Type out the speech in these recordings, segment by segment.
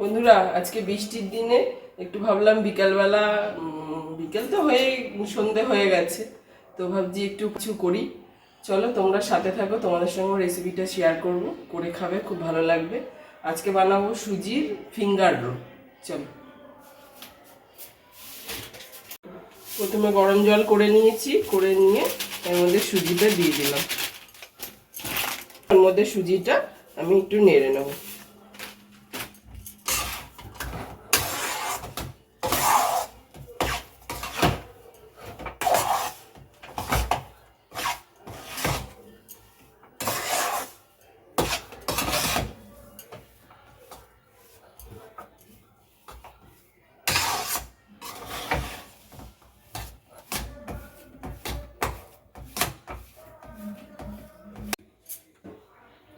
বন্ধুরা, আজকে বৃষ্টির দিনে একটু ভাবলাম বিকালবেলা বিকেল তো হয়ে সন্ধে হয়ে গেছে, তো ভাবছি একটু কিছু করি। চলো, তোমরা সাথে থাকো, তোমাদের সঙ্গে রেসিপিটা শেয়ার করব, করে খাবে, খুব ভালো লাগবে। আজকে বানাবো সুজির ফিঙ্গার রোল চলো। প্রথমে গরম জল করে নিয়েছি, করে নিয়ে এর মধ্যে সুজিটা দিয়ে দিলাম। এর মধ্যে সুজিটা আমি একটু নেড়ে নেব।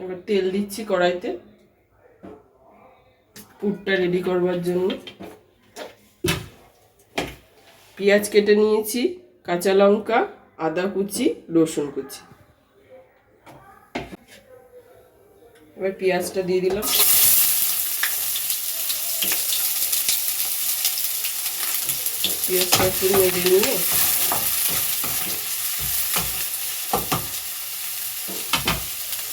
এবার তেল দিচ্ছি কড়াইতে। পুরটা রেডি করবার জন্য। পেঁয়াজ কেটে নিয়েছি, কাঁচা লঙ্কা, আদা কুচি, রসুন কুচি। এবার পেঁয়াজটা দিয়ে দিলাম। পেঁয়াজটা একটু নেড়ে নিয়ে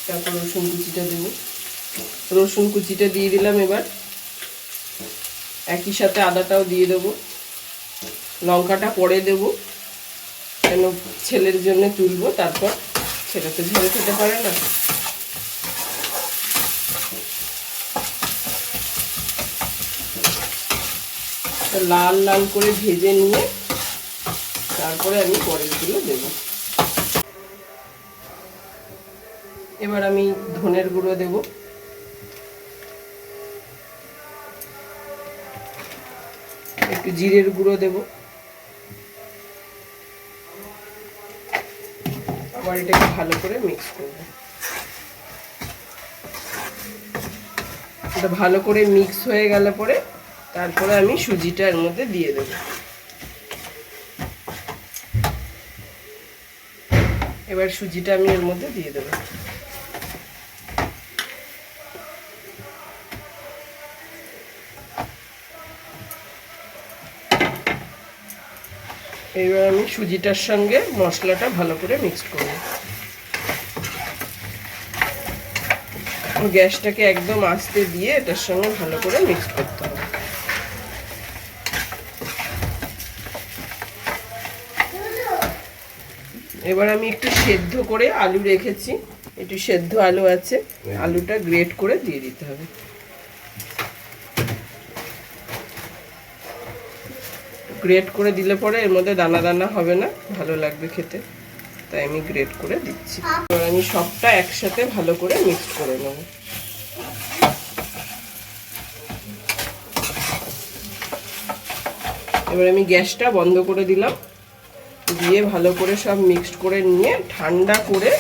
তারপর রসুন কুচিটা দেবো। রসুন কুচিটা দিয়ে দিলাম এবার। একই সাথে আদাটাও দিয়ে দেবো। লঙ্কাটা পরে দেব। কেন ছেলের জন্য তুলবো, তারপর সেটা তো ঝরে খেতে পারে না। লাল লাল করে ভেজে নিয়ে তারপরে আমি পরেরগুলো দেবো। এবার আমি ধনের গুঁড়ো দেব। একটু জিরের গুঁড়ো দেব। আবার এটাকে ভালো করে মিক্স করব। এটা ভালো করে মিক্স হয়ে গেলে পরে তারপরে আমি সুজিটা এর মধ্যে দিয়ে দেব। এবার সুজিটা আমি এর মধ্যে দিয়ে দেবো। এইবার আমি সুজিটার সঙ্গে মশলাটা ভালো করে মিক্স করব গ্যাসটাকে একদম আস্তে দিয়ে এটার সঙ্গে ভালো করে মিক্স করতে হবে। এবার আমি একটু সেদ্ধ করে আলু রেখেছি। একটু সেদ্ধ আলু আছে। আলুটা গ্রেট করে দিয়ে দিতে হবে। গ্রেট করে দিলে পরে এর মধ্যে দানা দানা হবে না, ভালো লাগবে খেতে। তাই আমি গ্রেট করে দিচ্ছি। এবার আমি সবটা একসাথে ভালো করে মিক্স করে নেব। এবার আমি গ্যাসটা বন্ধ করে দিলাম। দিয়ে ভালো করে সব মিক্সড করে নিয়ে ঠান্ডা করে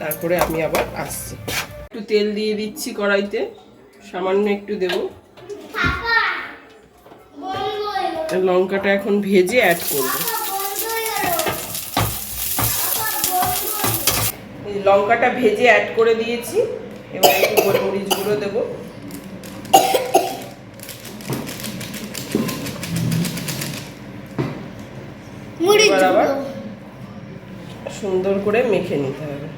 তারপরে আমি আবার আসছি। একটু তেল দিয়ে দিচ্ছি কড়াইতে, সামান্য একটু দেবো। লঙ্কাটা এখন ভেজে অ্যাড করব। লঙ্কাটা ভেজে অ্যাড করে দিয়েছি। এবার একটু গোলমরিচ গুঁড়ো দেবো। আবার সুন্দর করে মেখে নিতে হবে।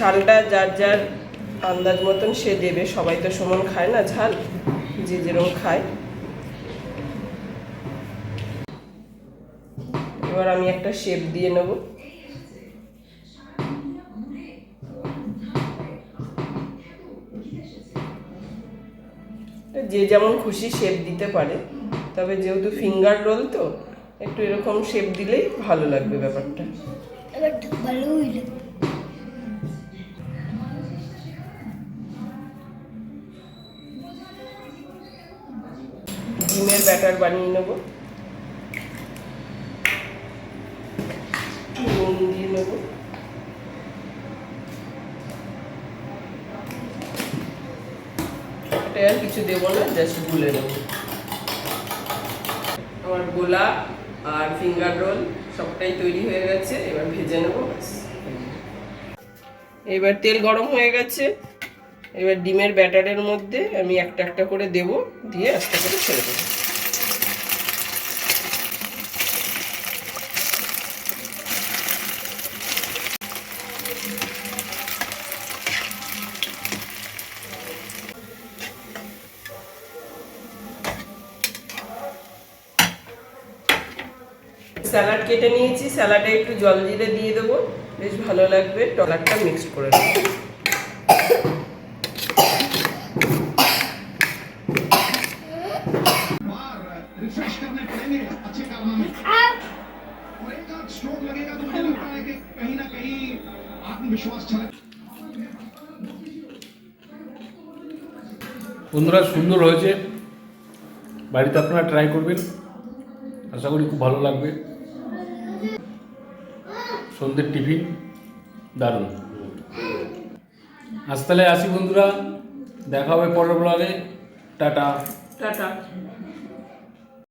ঝালটা যার যার আন্দাজ মতন সে দেবে। সবাই তো সমান খায় না ঝাল? যে যেরকম খায়। এবার আমি একটা শেপ দিয়ে নেব। যে যেমন খুশি শেপ দিতে পারে। তবে যেহেতু ফিঙ্গার রোল তো, একটু এরকম শেপ দিলেই ভালো লাগবে ব্যাপারটা। ডিমের ব্যাটার বানিয়ে নেব। নুন দিয়ে নেব। এটা আর কিছু দেবো না জাস্ট গুলে নেব। আমার গোলা আর ফিঙ্গার রোল সবটাই তৈরি হয়ে গেছে, এবার ভেজে নেব। এবার তেল গরম হয়ে গেছে। এবার ডিমের ব্যাটারের মধ্যে আমি একটা একটা করে দেব, দিয়ে আস্তে করে ছেড়ে দেবো। স্যালাড কেটে নিয়েছি, স্যালাডে একটু জল জিরে দিয়ে দেবো। বেশ ভালো লাগবে টলারটা মিক্সড করে দেবো বন্ধুরা সুন্দর হয়েছে। বাড়িতে আপনারা ট্রাই করবেন। আশা করি খুব ভালো লাগবে। সন্ধ্যের টিফিন দারুণ। আজ তাহলে আসি বন্ধুরা। দেখা হবে পরের ব্লগে টাটা। টাটা।